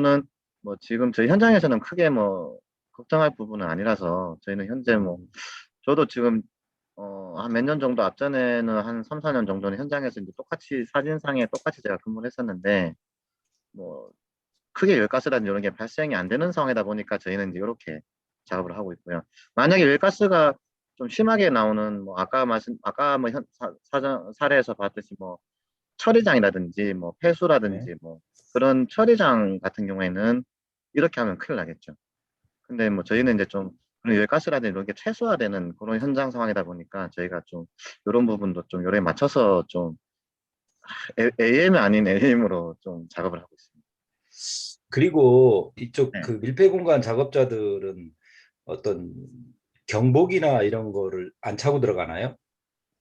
는뭐 지금 저희 현장에서는 크게 뭐 걱정할 부분은 아니라서 저희는 현재 뭐 저도 지금 어, 한 몇 년 정도 앞전에는 한 3, 4년 정도는 현장에서 이제 똑같이 사진상에 똑같이 제가 근무를 했었는데 뭐 크게 열가스라든지 이런 게 발생이 안 되는 상황이다 보니까 저희는 이제 이렇게 작업을 하고 있고요. 만약에 열가스가 좀 심하게 나오는 뭐 아까 말씀 아까 뭐 현, 사, 사전 사례에서 봤듯이 뭐 처리장이라든지 뭐 폐수라든지 뭐 그런 처리장 같은 경우에는 이렇게 하면 큰일 나겠죠. 근데 뭐 저희는 이제 좀 그런 열가스라든지 이런 게 최소화되는 그런 현장 상황이다 보니까 저희가 좀 이런 부분도 좀 요래 맞춰서 좀 AM이 아닌 AM으로 좀 작업을 하고 있습니다. 그리고 이쪽 네. 그 밀폐 공간 작업자들은 어떤 경복이나 이런 거를 안 차고 들어가나요?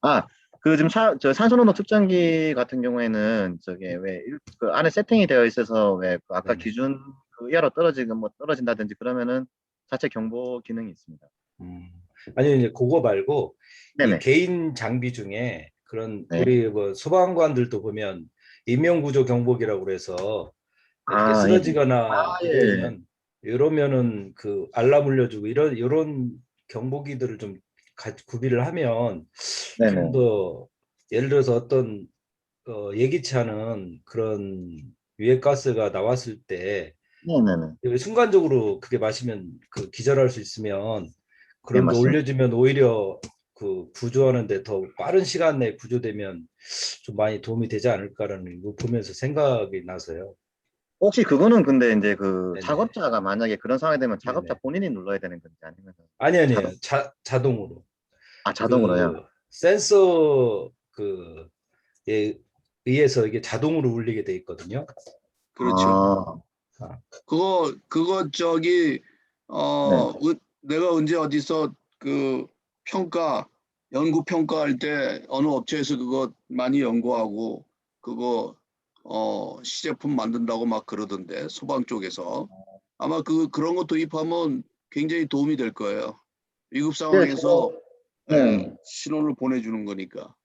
아, 그 지금 사, 저 산소농도 측정기 같은 경우에는 저게 왜 그 안에 세팅이 되어 있어서 왜 그 아까 네네. 기준 그 이하로 떨어지고 뭐 떨어진다든지 그러면은 자체 경보 기능이 있습니다. 음. 아니 이제 그거 말고 이 네네. 개인 장비 중에 그런 네. 우리 뭐 소방관들도 보면 인명구조 경보기라고 그래서 이렇게 아, 예. 쓰러지거나 아, 예. 이러면 이러면은 그 알람 울려주고 이런 이런 경보기들을 좀 가- 구비를 하면. 좀 더 예를 들어서 어떤 어, 예기치 않은 그런 유해가스가 나왔을 때 네네네. 순간적으로 그게 마시면 그 기절할 수 있으면 그런 거 맞습니다. 올려주면 오히려 그 구조하는데 더 빠른 시간 내에 구조되면 좀 많이 도움이 되지 않을까라는 거 보면서 생각이 나서요. 혹시 그거는 근데 이제 그 네네. 작업자가 만약에 그런 상황이 되면 작업자 네네. 본인이 눌러야 되는 건지 아니면 아니 자, 자동으로. 아 자동으로요? 그 센서 그에 의해서 이게 자동으로 울리게 돼 있거든요. 그렇죠. 아, 그거 그거 저기 어 으- 내가 언제 어디서 그 평가 연구 평가할 때 어느 업체에서 그거 많이 연구하고 그거 어 시제품 만든다고 막 그러던데 소방 쪽에서 아마 그 그런 거 도입하면 굉장히 도움이 될 거예요. 위급 상황에서 네. 예, 신호를 보내주는 거니까.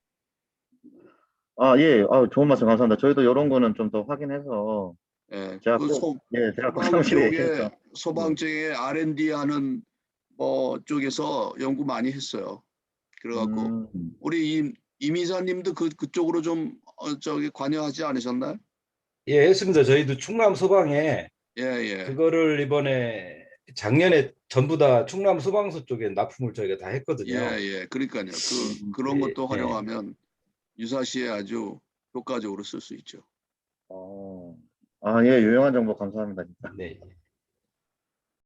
아 예, 아 좋은 말씀 감사합니다. 저희도 이런 거는 좀 더 확인해서 예, 제가 그 꼭 소, 예, 제가 꼭 소방 사무실에 쪽에 있어서 소방 쪽에 R&D 하는 뭐 쪽에서 연구 많이 했어요. 그래갖고 음, 우리 임, 임 이사님도 그 그쪽으로 좀 어, 저기 관여하지 않으셨나요? 예, 했습니다. 저희도 충남 소방에 예, 예. 그거를 이번에 작년에 전부 다 충남 소방서 쪽에 납품을 저희가 다 했거든요. 예, 예. 그러니까요. 그 음, 그런 예, 것도 예. 활용하면 유사시에 아주 효과적으로 쓸 수 있죠. 어, 아 예, 유용한 정보 감사합니다 진짜. 네.